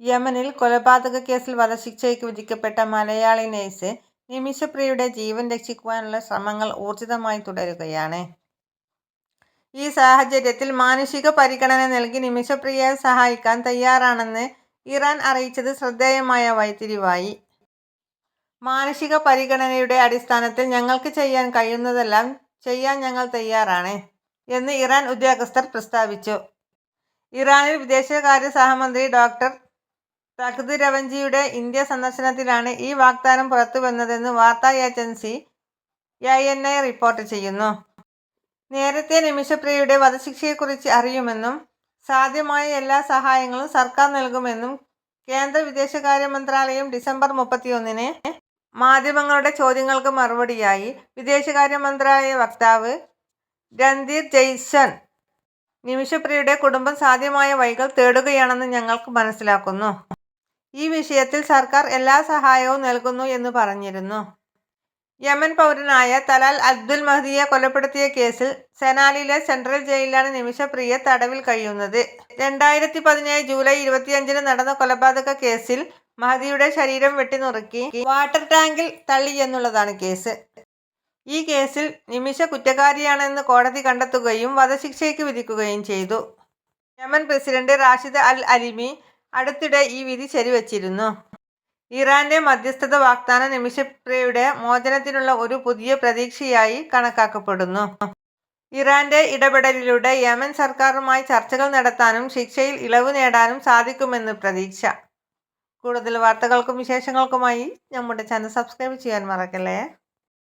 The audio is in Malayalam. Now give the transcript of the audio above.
യമനിൽ കൊലപാതക കേസിൽ വധശിക്ഷയ്ക്ക് വിധിക്കപ്പെട്ട മലയാളി നഴ്സ് നിമിഷപ്രിയയുടെ ജീവൻ രക്ഷിക്കുവാനുള്ള ശ്രമങ്ങൾ ഊർജിതമായി തുടരുകയാണ്. ഈ സാഹചര്യത്തിൽ മാനുഷിക പരിഗണന നൽകി നിമിഷപ്രിയയെ സഹായിക്കാൻ തയ്യാറാണെന്ന് ഇറാൻ അറിയിച്ചത് ശ്രദ്ധേയമായ വൈത്തിരിവായി മാനുഷിക പരിഗണനയുടെ അടിസ്ഥാനത്തിൽ ഞങ്ങൾക്ക് ചെയ്യാൻ കഴിയുന്നതെല്ലാം ചെയ്യാൻ ഞങ്ങൾ തയ്യാറാണ് എന്ന് ഇറാൻ ഉദ്യോഗസ്ഥർ പ്രസ്താവിച്ചു. ഇറാനിൽ വിദേശകാര്യ സഹമന്ത്രി ഡോക്ടർ തഖ്ത് രവഞ്ചിയുടെ ഇന്ത്യ സന്ദർശനത്തിലാണ് ഈ വാഗ്ദാനം പുറത്തുവന്നതെന്ന് വാർത്താ agency A N I report ചെയ്യുന്നു. നേരത്തെ നിമിഷപ്രിയയുടെ വധശിക്ഷയെക്കുറിച്ച് അറിയുമെന്നും സാധ്യമായ എല്ലാ സഹായങ്ങളും സർക്കാർ നൽകുമെന്നും കേന്ദ്ര വിദേശകാര്യ മന്ത്രാലയം ഡിസംബർ മുപ്പത്തിയൊന്നിന് മാധ്യമങ്ങളുടെ ചോദ്യങ്ങൾക്ക് മറുപടിയായി വിദേശകാര്യ മന്ത്രാലയ വക്താവ് രൺധീർ ജയ്സൺ നിമിഷപ്രിയയുടെ കുടുംബം സാധ്യമായ വഴികൾ തേടുകയാണെന്ന് ഞങ്ങൾക്ക് മനസ്സിലാക്കുന്നു. ഈ വിഷയത്തിൽ സർക്കാർ എല്ലാ സഹായവും നൽകുന്നു എന്ന് പറഞ്ഞിരുന്നു. യമൻ പൗരനായ തലാൽ അബ്ദുൽ മഹദിയെ കൊലപ്പെടുത്തിയ കേസിൽ സെനാലിലെ സെൻട്രൽ ജയിലിലാണ് നിമിഷപ്രിയ തടവിൽ കഴിയുന്നത്. രണ്ടായിരത്തി പതിനേഴ് ജൂലൈ ഇരുപത്തിയഞ്ചിന് നടന്ന കൊലപാതക കേസിൽ മഹദിയുടെ ശരീരം വെട്ടിനുറുക്കി വാട്ടർ ടാങ്കിൽ തള്ളി എന്നുള്ളതാണ് കേസ്. ഈ കേസിൽ നിമിഷ കുറ്റക്കാരിയാണെന്ന് കോടതി കണ്ടെത്തുകയും വധശിക്ഷയ്ക്ക് വിധിക്കുകയും ചെയ്തു. Yemen president Rashad al Alimi അടുത്തിടെ ഈ വിധി ശരിവച്ചിരുന്നു. ഇറാന്റെ മധ്യസ്ഥത വാഗ്ദാന നിമിഷപ്രിയയുടെ മോചനത്തിനുള്ള ഒരു പുതിയ പ്രതീക്ഷയായി കണക്കാക്കപ്പെടുന്നു. ഇറാന്റെ ഇടപെടലിലൂടെ യമൻ സർക്കാരുമായി ചർച്ചകൾ നടത്താനും ശിക്ഷയിൽ ഇളവ് നേടാനും സാധിക്കുമെന്ന് പ്രതീക്ഷ. കൂടുതൽ വാർത്തകൾക്കും വിശേഷങ്ങൾക്കുമായി നമ്മുടെ ചാനൽ സബ്സ്ക്രൈബ് ചെയ്യാൻ മറക്കല്ലേ.